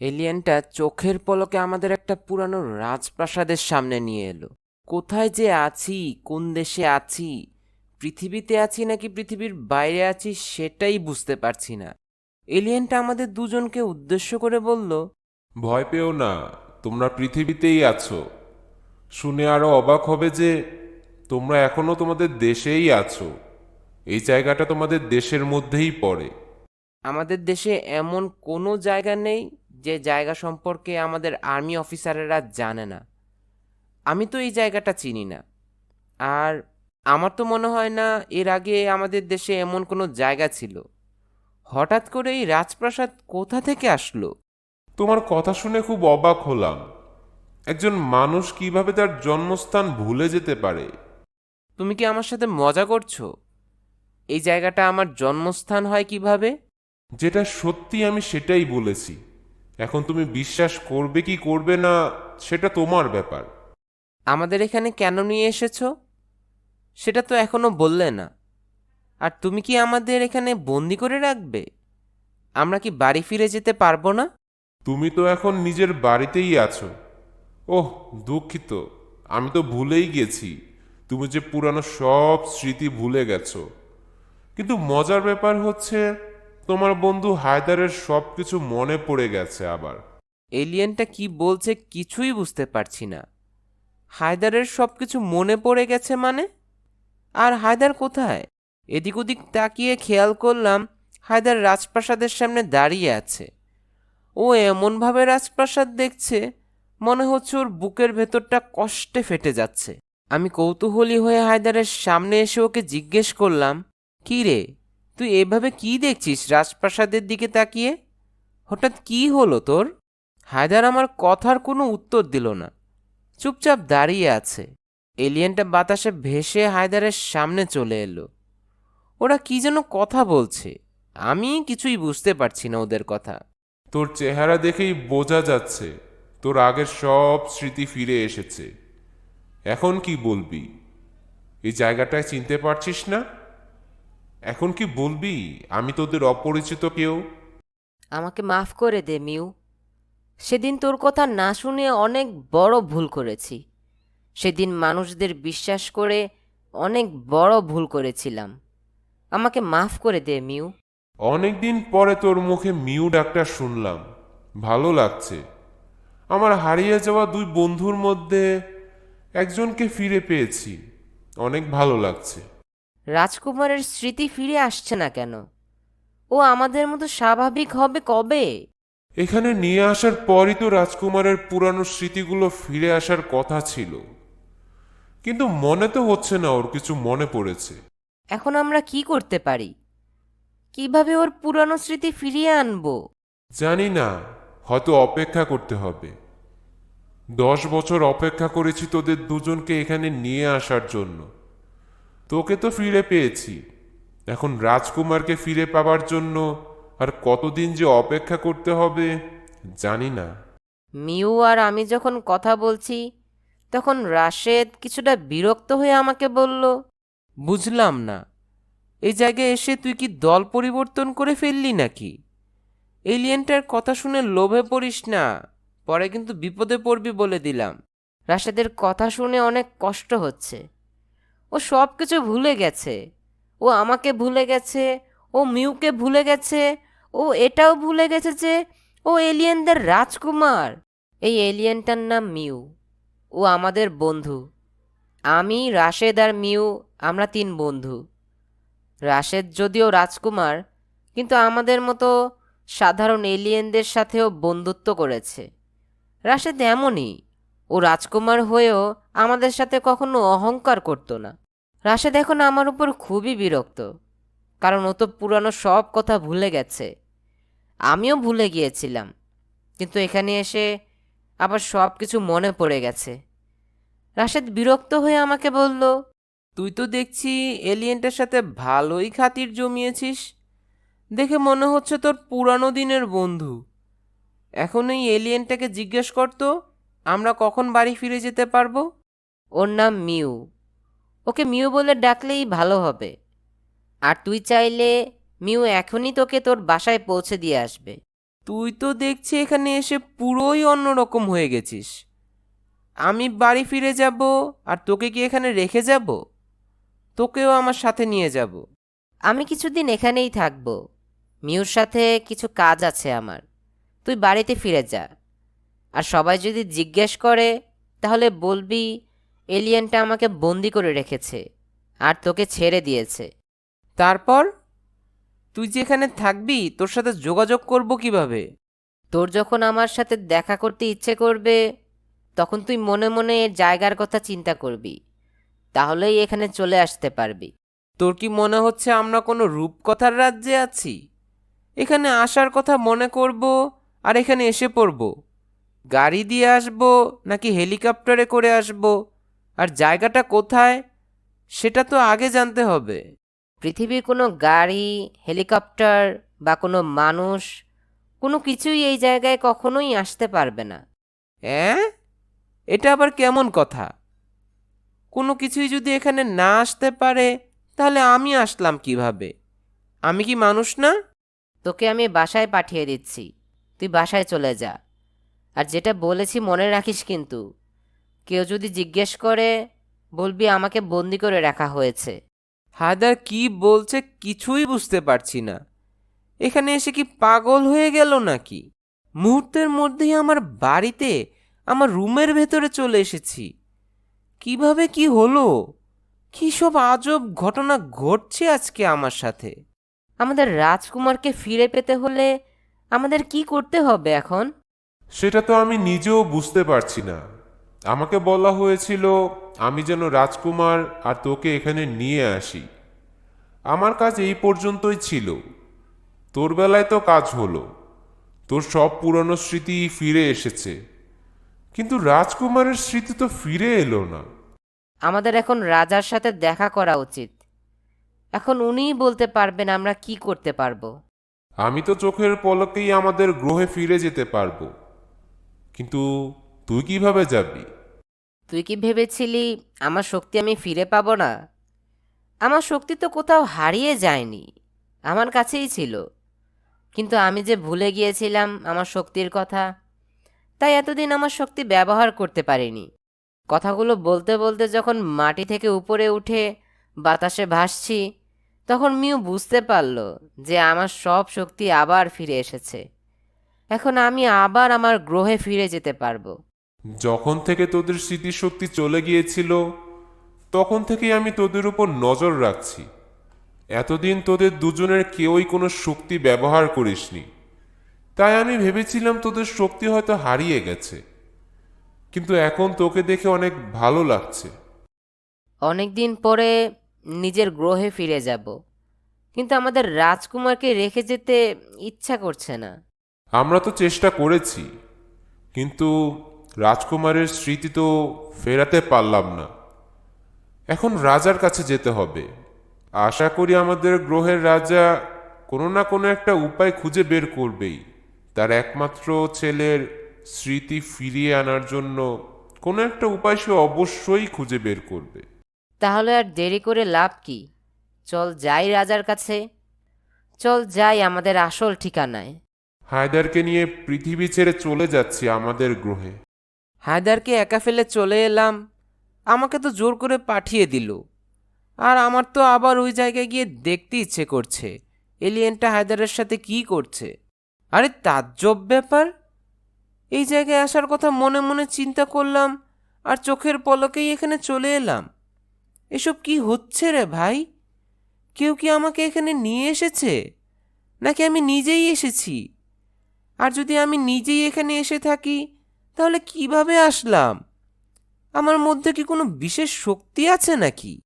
এলিয়েনটা চোখের পলকে আমাদের একটা পুরানো রাজপ্রাসাদের সামনে নিয়ে এলো। কোথায় যে আছি, কোন দেশে আছি, পৃথিবীতে আছি নাকি পৃথিবীর বাইরে আছি সেটাই বুঝতে পারছি না। এলিয়েনটা আমাদের দুজনকে উদ্দেশ্য করে বলল, ভয় পেও না, তোমরা পৃথিবীতেই আছো। শুনে আরও অবাক হবে যে তোমরা এখনও তোমাদের দেশেই আছো। এই জায়গাটা তোমাদের দেশের মধ্যেই পড়ে। আমাদের দেশে এমন কোনো জায়গা নেই যে জায়গা সম্পর্কে আমাদের আর্মি অফিসারেরা জানে না। আমি তো এই জায়গাটা চিনি না। আর আমার তো মনে হয় না এর আগে আমাদের দেশে এমন কোনো জায়গা ছিল। হঠাৎ করে এই রাজপ্রাসাদ কোথা থেকে আসলো? তোমার কথা শুনে খুব অবাক হলাম। একজন মানুষ কীভাবে তার জন্মস্থান ভুলে যেতে পারে? তুমি কি আমার সাথে মজা করছ? এই জায়গাটা আমার জন্মস্থান হয় কীভাবে? যেটা সত্যি আমি সেটাই বলেছি। এখন তুমি বিশ্বাস করবে কি করবে না সেটা তোমার ব্যাপার। আমাদের এখানে কেন নিয়ে এসেছ? সেটা তো এখনও বললে না। আর তুমি কি আমাদের এখানে বন্দি করে রাখবে? আমরা কি বাড়ি ফিরে যেতে পারব না? তুমি তো এখন নিজের বাড়িতেই আছো। ওহ দুঃখিত। আমি তো ভুলেই গেছি। তুমি যে পুরানো সব স্মৃতি ভুলে গেছো। কিন্তু মজার ব্যাপার হচ্ছে তোমার বন্ধু হায়দারের সব কিছু মনে পড়ে গেছে আবার। এলিয়েনটা কি বলছে কিছুই বুঝতে পারছি না। হায়দারের সব কিছু মনে পড়ে গেছে মানে? আর হায়দার কোথায়? এদিক ওদিক তাকিয়ে খেয়াল করলাম হায়দার রাজপ্রাসাদের সামনে দাঁড়িয়ে আছে। ও এমনভাবে রাজপ্রাসাদ দেখছে, মনে হচ্ছে ওর বুকের ভেতরটা কষ্টে ফেটে যাচ্ছে। আমি কৌতূহলী হয়ে হায়দারের সামনে এসে ওকে জিজ্ঞেস করলাম, কি রে তুই এভাবে কি দেখছিস? রাজপ্রাসাদের দিকে তাকিয়ে? হঠাৎ কি হলো তোর? হায়দার আমার কথার কোনো উত্তর দিল না। চুপচাপ দাঁড়িয়ে আছে। এলিয়েনটা বাতাসে ভেসে হায়দারের সামনে চলে এলো। ওরা কি যেন কথা বলছে। আমি কিছুই বুঝতে পারছি না ওদের কথা। তোর চেহারা দেখেই বোঝা যাচ্ছে। তোর আগের সব স্মৃতি ফিরে এসেছে। এখন কি বলবি? এই জায়গাটায় চিনতে পারছিস না? এখন কি বলবি? আমি তোদের অপরিচিত কেউ? আমাকে মাফ করে দে মিউ। সেদিন তোর কথা না শুনে অনেক বড় ভুল করেছি। সেদিন মানুষদের বিশ্বাস করে অনেক বড় ভুল করেছিলাম। আমাকে মাফ করে দে মিউ। অনেকদিন পরে তোর মুখে মিউ ডাকটা শুনলাম। ভালো লাগছে। আমার হারিয়ে যাওয়া দুই বন্ধুর মধ্যে একজনকে ফিরে পেয়েছি। অনেক ভালো লাগছে। রাজকুমারের স্মৃতি ফিরে আসছে না কেন? ও আমাদের মতো স্বাভাবিক হবে কবে? এখানে নিয়ে আসার পরই তো রাজকুমারের পুরানো স্মৃতিগুলো ফিরে আসার কথা ছিল। কিন্তু মনে তো হচ্ছে না ওর কিছু মনে পড়েছে। এখন আমরা কি করতে পারি? কীভাবে ওর পুরানো স্মৃতি ফিরিয়ে আনব? জানি না হয়তো অপেক্ষা করতে হবে। দশ বছর অপেক্ষা করেছি তোদের দুজনকে এখানে নিয়ে আসার জন্য। তোকে তো ফিরে পেয়েছি। এখন রাজকুমারকে ফিরে পাবার জন্য আর কতদিন যে অপেক্ষা করতে হবে, জানি না। মিউ আর আমি যখন কথা বলছি, তখন রাশেদ কিছুটা বিরক্ত হয়ে আমাকে বলল, বুঝলাম না। এই জায়গায় এসে তুই কি দল পরিবর্তন করে ফেললি নাকি? এলিয়েনটার কথা শুনে লোভে পড়িস না। পরে কিন্তু বিপদে পড়বি বলে দিলাম। রাশেদের কথা শুনে অনেক কষ্ট হচ্ছে। ও সব কিছু ভুলে গেছে। ও আমাকে ভুলে গেছে, ও মিউকে ভুলে গেছে, ও এটাও ভুলে গেছে যে ও এলিয়েনদের রাজকুমার। এই এলিয়েনটার নাম মিউ। ও আমাদের বন্ধু। আমি, রাশেদ আর মিউ, আমরা তিন বন্ধু। রাশেদ যদিও রাজকুমার, কিন্তু আমাদের মতো সাধারণ এলিয়েনদের সাথেও বন্ধুত্ব করেছে। রাশেদ এমনই। ও রাজকুমার হয়েও আমাদের সাথে কখনো অহংকার করতো না। রাশেদ এখন আমার উপর খুবই বিরক্ত, কারণ ও তো পুরানো সব কথা ভুলে গেছে। আমিও ভুলে গিয়েছিলাম, কিন্তু এখানে এসে আবার সব কিছু মনে পড়ে গেছে। রাশেদ বিরক্ত হয়ে আমাকে বলল, তুই তো দেখছি এলিয়েনটার সাথে ভালোই খাতির জমিয়েছিস। দেখে মনে হচ্ছে তোর পুরানো দিনের বন্ধু। এখন এই এলিয়েনটাকে জিজ্ঞেস করতো আমরা কখন বাড়ি ফিরে যেতে পারব? ওর নাম মিউ। ওকে মিউ বলে ডাকলেই ভালো হবে। আর তুই চাইলে মিউ এখনই তোকে তোর বাসায় পৌঁছে দিয়ে আসবে। তুই তো দেখছি এখানে এসে পুরোই অন্যরকম হয়ে গেছিস। আমি বাড়ি ফিরে যাব আর তোকে কি এখানে রেখে যাব? তোকেও আমার সাথে নিয়ে যাব। আমি কিছুদিন এখানেই থাকব। মিউর সাথে কিছু কাজ আছে আমার। তুই বাড়িতে ফিরে যা। আর সবাই যদি জিজ্ঞেস করে তাহলে বলবি এলিয়েনটা আমাকে বন্দি করে রেখেছে আর তোকে ছেড়ে দিয়েছে। তারপর? তুই যেখানে থাকবি তোর সাথে যোগাযোগ করব কীভাবে? তোর যখন আমার সাথে দেখা করতে ইচ্ছে করবে তখন তুই মনে মনে এর জায়গার কথা চিন্তা করবি। তাহলেই এখানে চলে আসতে পারবি। তোর কি মনে হচ্ছে আমরা কোনো রূপকথার রাজ্যে আছি? এখানে আসার কথা মনে করব আর এখানে এসে পড়ব। গাড়ি দিয়ে আসব নাকি হেলিকপ্টারে করে আসব? আর জায়গাটা কোথায়? সেটা তো আগে জানতে হবে। পৃথিবীর কোনো গাড়ি হেলিকপ্টার বা কোনো মানুষ কোনো কিছুই এই জায়গায় কখনোই আসতে পারবে না। অ্যাঁ? এটা আবার কেমন কথা? কোনো কিছুই যদি এখানে না আসতে পারে তাহলে আমি আসলাম কীভাবে? আমি কি মানুষ না? তোকে আমি বাসায় পাঠিয়ে দিচ্ছি। তুই বাসায় চলে যা। আর যেটা বলেছি মনে রাখিস কিন্তু। কেউ যদি জিজ্ঞেস করে বলবি আমাকে বন্দি করে রাখা হয়েছে। হায়দার কি বলছে কিছুই বুঝতে পারছি না। এখানে এসে কি পাগল হয়ে গেল নাকি? মুহূর্তের মধ্যেই আমার বাড়িতে আমার রুমের ভেতরে চলে এসেছি। কীভাবে কি হলো? কি সব আজব ঘটনা ঘটছে আজকে আমার সাথে? আমাদের রাজকুমারকে ফিরে পেতে হলে আমাদের কি করতে হবে এখন? সেটা তো আমি নিজেও বুঝতে পারছি না। আমাকে বলা হয়েছিল আমি যেন রাজকুমার আর তোকে এখানে নিয়ে আসি। আমার কাজ এই পর্যন্তই ছিল। তোর বেলায় তো কাজ হলো। তোর সব পুরনো স্মৃতি ফিরে এসেছে। কিন্তু রাজকুমারের স্মৃতি তো ফিরে এলো না। আমাদের এখন রাজার সাথে দেখা করা উচিত। এখন উনিই বলতে পারবেন আমরা কি করতে পারব। আমি তো চোখের পলকেই আমাদের গ্রহে ফিরে যেতে পারব। কিন্তু তুই কীভাবে যাবি? তুই কি ভেবেছিলি আমার শক্তি আমি ফিরে পাবো না? আমার শক্তি তো কোথাও হারিয়ে যায়নি, আমার কাছেই ছিল। কিন্তু আমি যে ভুলে গিয়েছিলাম আমার শক্তির কথা, তাই এতদিন আমার শক্তি ব্যবহার করতে পারিনি। কথাগুলো বলতে বলতে যখন মাটি থেকে উপরে উঠে বাতাসে ভাসছি, তখন মিউ বুঝতে পারল যে আমার সব শক্তি আবার ফিরে এসেছে। এখন আমি আবার আমার গ্রহে ফিরে যেতে পারব। যখন থেকে তোদের স্মৃতিশক্তি চলে গিয়েছিল তখন থেকেই আমি তোদের উপর নজর রাখছি। এতদিন তোদের দুজনের কেউই কোনো শক্তি ব্যবহার করিসনি। তাই আমি ভেবেছিলাম তোদের শক্তি হয়তো হারিয়ে গেছে। কিন্তু এখন তোকে দেখে অনেক ভালো লাগছে। অনেকদিন পরে নিজের গ্রহে ফিরে যাব। কিন্তু আমাদের রাজকুমারকে রেখে যেতে ইচ্ছা করছে না। আমরা তো চেষ্টা করেছি, কিন্তু রাজকুমারের স্মৃতি তো ফেরাতে পারলাম না। এখন রাজার কাছে যেতে হবে। আশা করি আমাদের গ্রহের রাজা কোনো না কোনো একটা উপায় খুঁজে বের করবেই। তার একমাত্র ছেলের স্মৃতি ফিরিয়ে আনার জন্য কোনো একটা উপায় সে অবশ্যই খুঁজে বের করবে। তাহলে আর দেরি করে লাভ কি? চল যাই রাজার কাছে। চল যাই আমাদের আসল ঠিকানায়। হায়দারকে নিয়ে পৃথিবী ছেড়ে চলে যাচ্ছি আমাদের গ্রহে। হায়দারকে একা ফেলে চলে এলাম, আমাকে তো জোর করে পাঠিয়ে দিল। আর আমার তো আবার ওই জায়গায় গিয়ে দেখতে ইচ্ছে করছে, এলিয়েনটা হায়দারের সাথে কি করছে। আরে তাজ্জব ব্যাপার। এই জায়গায় আসার কথা মনে মনে চিন্তা করলাম, আর চোখের পলকেই এখানে চলে এলাম। এসব কি হচ্ছে রে ভাই? কেউ কি আমাকে এখানে নিয়ে এসেছে? নাকি আমি নিজেই এসেছি? আর যদি আমি নিজেই এখানে এসে থাকি, তাহলে কীভাবে আসলাম? আমার মধ্যে কি কোনো বিশেষ শক্তি আছে নাকি?